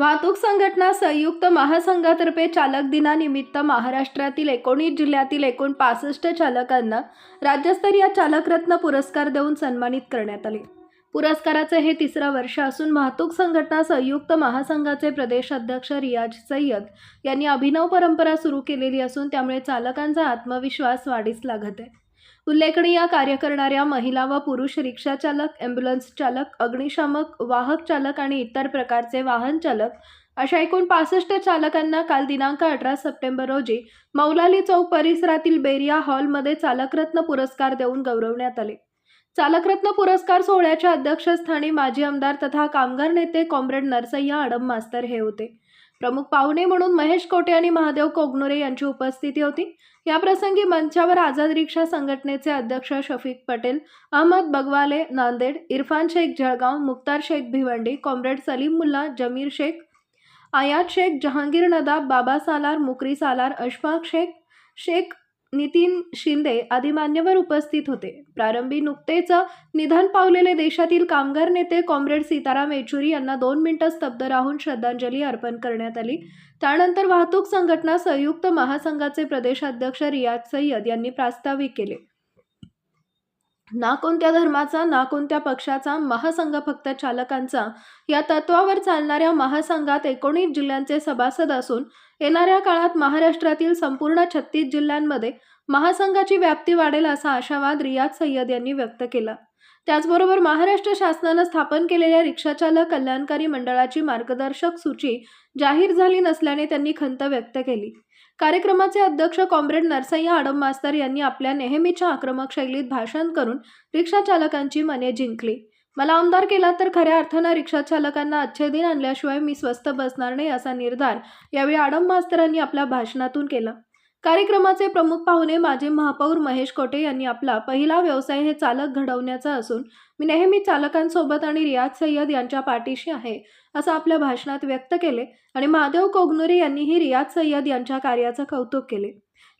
वाहतूक संघटना संयुक्त महासंघातर्फे चालक दिनानिमित्त महाराष्ट्रातील एकोणीस जिल्ह्यातील एकूण पासष्ट चालकांना राज्यस्तरीय चालकरत्न पुरस्कार देऊन सन्मानित करण्यात आले. पुरस्काराचे हे तिसरं वर्ष असून वाहतूक संघटना संयुक्त महासंघाचे प्रदेश अध्यक्ष रियाज सय्यद यांनी अभिनव परंपरा सुरू केलेली असून त्यामुळे चालकांचा आत्मविश्वास वाढीस लागत आहे. उल्लेखनीय कार्य करणाऱ्या महिला व पुरुष रिक्षा चालक ॲम्ब्युलन्स चालक अग्निशामक वाहक चालक आणि इतर प्रकारचे वाहन चालक अशा एकूण पासष्ट चालकांना काल दिनांक अठरा सप्टेंबर रोजी मौलाली चौक परिसरातील बेरिया हॉलमध्ये चालकरत्न पुरस्कार देऊन गौरवण्यात आले. चालकरत्न पुरस्कार सोहळ्याच्या अध्यक्षस्थानी माजी आमदार तथा कामगार नेते कॉम्रेड नरसय्या अडम मास्तर हे होते. प्रमुख पाहुणे म्हणून महेश कोटे आणि महादेव कोगनोरे यांची उपस्थिती होती. याप्रसंगी मंचावर आझाद रिक्षा संघटनेचे अध्यक्ष शफीक पटेल अहमद बगवाले नांदेड इरफान शेख जळगाव मुक्तार शेख भिवंडी कॉम्रेड सलीम मुल्ला जमीर शेख आयात शेख जहांगीर नदाब बाबा सालार मुकरी सालार अशफाक शेख शेख नितीन शिंदे आदी मान्यवर उपस्थित होते. प्रारंभी नुकतेच निधन पावलेले देशातील कामगार नेते कॉम्रेड सीताराम येचुरी यांना दोन मिनिटं स्तब्ध राहून श्रद्धांजली अर्पण करण्यात आली. त्यानंतर वाहतूक संघटना संयुक्त महासंघाचे प्रदेशाध्यक्ष रियाज सय्यद यांनी प्रास्ताविक केले. ना कोणत्या धर्माचा ना कोणत्या पक्षाचा महासंघ फक्त चालकांचा. या तत्वावर चालणाऱ्या महासंघात एकोणीस जिल्ह्यांचे सभासद असून येणाऱ्या काळात महाराष्ट्रातील संपूर्ण छत्तीस जिल्ह्यांमध्ये महासंघाची व्याप्ती वाढेल असा आशावाद रियाज सय्यद यांनी व्यक्त केला. त्याचबरोबर महाराष्ट्र शासनानं स्थापन केलेल्या रिक्षाचालक कल्याणकारी मंडळाची मार्गदर्शक सूची जाहीर झाली नसल्याने त्यांनी खंत व्यक्त केली. कार्यक्रमाचे अध्यक्ष कॉम्रेड नरसय्या आडम मास्तर यांनी आपल्या नेहमीच्या आक्रमक शैलीत भाषण करून रिक्षा चालकांची मने जिंकली. मला आमदार केला तर खऱ्या अर्थानं रिक्षा चालकांना अच्छे दिन आणल्याशिवाय मी स्वस्त बसणार नाही असा निर्धार यावेळी आडम मास्तरांनी आपल्या भाषणातून केला. कार्यक्रमाचे प्रमुख पाहुणे माजी महापौर महेश कोटे यांनी आपला पहिला व्यवसाय हे चालक घडवण्याचा असून मी नेहमी चालकांसोबत आणि रियाज सय्यद यांच्या पाठीशी आहे असं आपल्या भाषणात व्यक्त केले आणि महादेव कोगनुरे यांनीही रियाज सय्यद यांच्या कार्याचं कौतुक केले.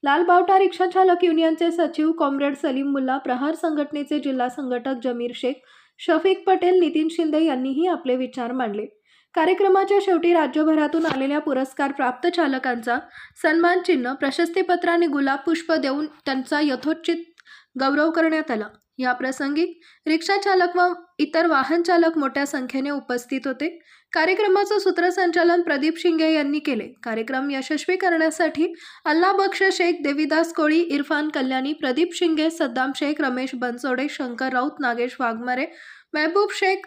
लाल बावटा रिक्षा चालक युनियनचे सचिव कॉम्रेड सलीम मुल्ला प्रहार संघटनेचे जिल्हा संघटक जमीर शेख शफीक पटेल नितीन शिंदे यांनीही आपले विचार मांडले. कार्यक्रमाच्या शेवटी राज्यभरातून आलेल्या पुरस्कार प्राप्त चालकांचा सन्मान चिन्ह प्रशस्तीपत्र आणि गुलाब पुष्प देऊन त्यांचा यथोचित गौरव करण्यात आला. या प्रसंगी रिक्षा चालक व इतर वाहन चालक मोठ्या संख्येने उपस्थित होते. कार्यक्रमाचं सूत्रसंचालन प्रदीप शिंगे यांनी केले. कार्यक्रम यशस्वी करण्यासाठी अल्ला बक्ष शेख देवीदास कोळी इरफान कल्याणी प्रदीप शिंगे सद्दाम शेख रमेश बनसोडे शंकर राऊत नागेश वाघमारे महबूब शेख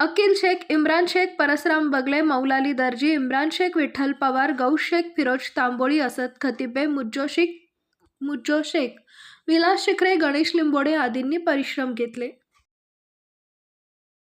अकिल शेख इम्रान शेख परसराम बगले मौलाली दर्जी इम्रान शेख विठ्ठल पवार गौश शेख फिरोज तांबोळी असद खतिबे मुज्जो शेख मुज्जो शेख विलास शिखरे गणेश लिंबोडे आदींनी परिश्रम घेतले.